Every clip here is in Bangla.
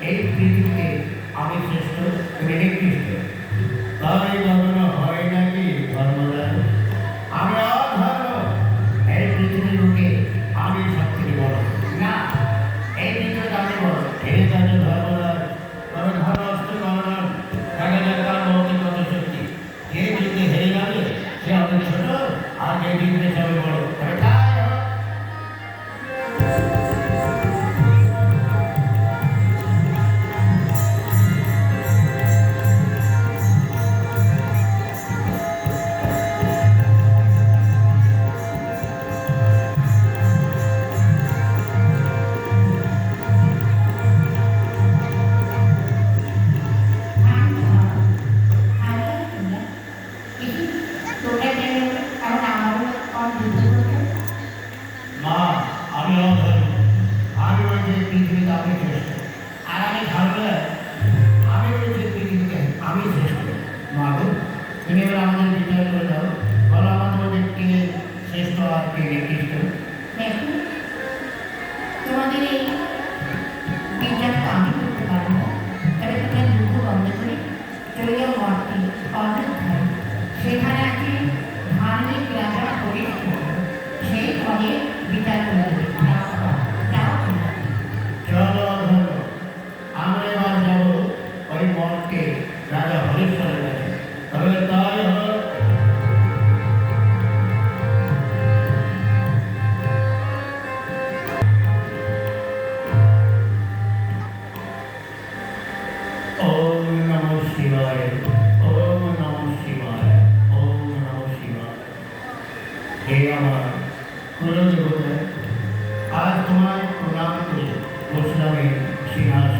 এই পৃথিবীতে আমি শ্রেষ্ঠ মেনে খ্রিস্ট তাই ধারণা হয় না পথটি কর্ণধার সেখানে আছে ধার্মিক রাজা হরিশ সেই পদে বিচার হে আমার কোনো দেবতা আজ তোমায় প্রণাম করে বসলামের সিংহাসন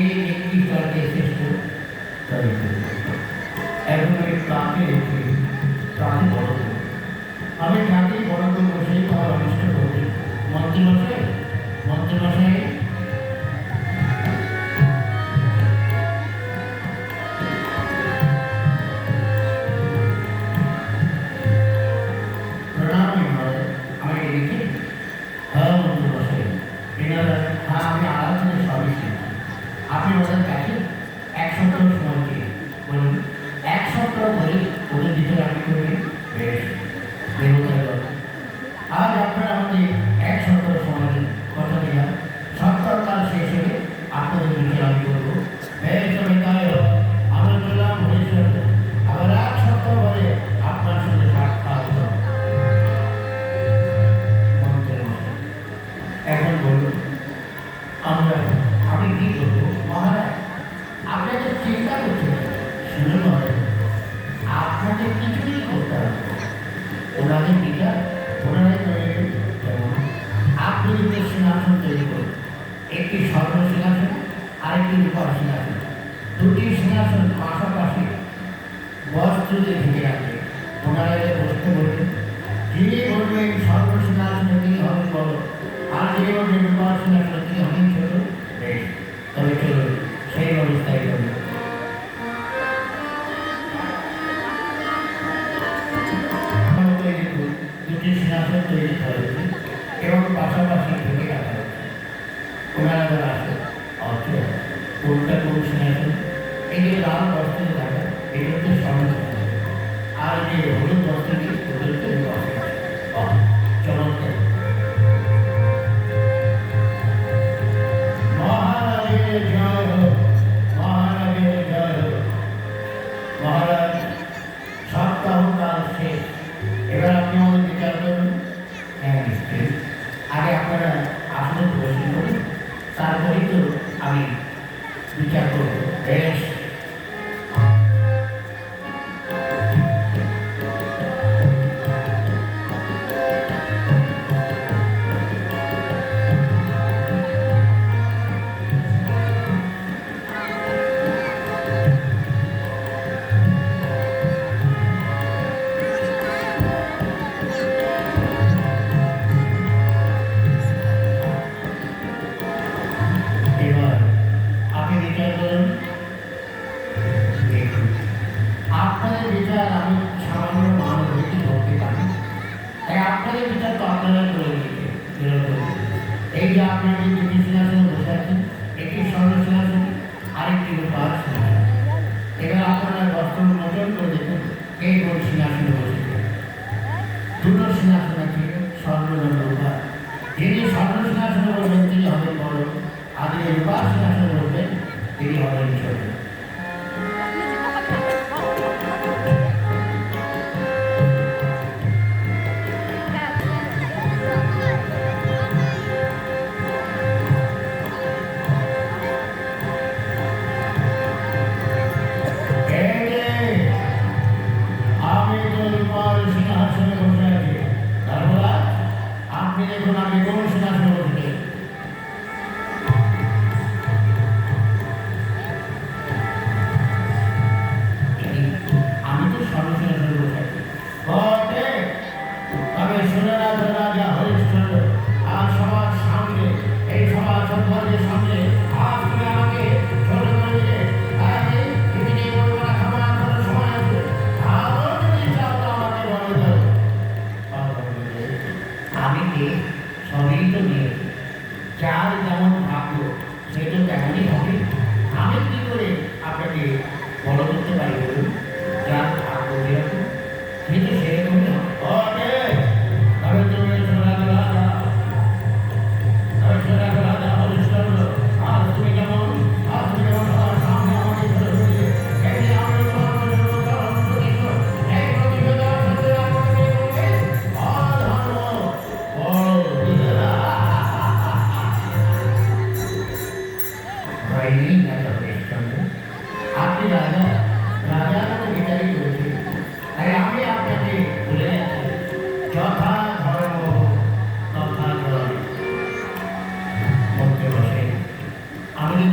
Amen. একটি স্বর্ণ সিংহাসনে আরেকটি রূপার সিংহাসনে দুটি সিংহাসন পাশাপাশি বস্ত্র দিয়ে ঢেকে রাখবে ওনারা এলে বসতে বলবেন যিনি বলবেন স্বর্ণ সিংহাসনে তিনি হবেন বলো আর যে বলবেন রূপার সিংহাসনে তিনি হবেন ছোট। বেশ, তবে চলবে সেই অবস্থায় করবে लिए लाल वस्त्र लाए विरुद्ध समझ आगे होली वस्त्र এই যে আপনার সিংহাসনে বসে একটি স্বর্ণ এবার আপনারা এই কোন সিংহাসনে দুটো সিংহাসন আছে স্বর্ণ এবং রূপা যিনি স্বর্ণ সিংহাসনে তিনি হবেন বড় আর যিনি রূপার সিংহাসনে বসবেন, তিনি হবেন ছোট যার যেমন ভাগ্য সে তেমনই হবে। আমি কী করে আপনাকে বড় করতে পারি বলুন? যার ভাগ্য যেরকম, সে তো সেরকমই হবে। আপনি রাজা রাজা তো বিচারই করেছেন তাই আমি আপনাকে বলে যাচ্ছি যথা ধর্ম তথা আমি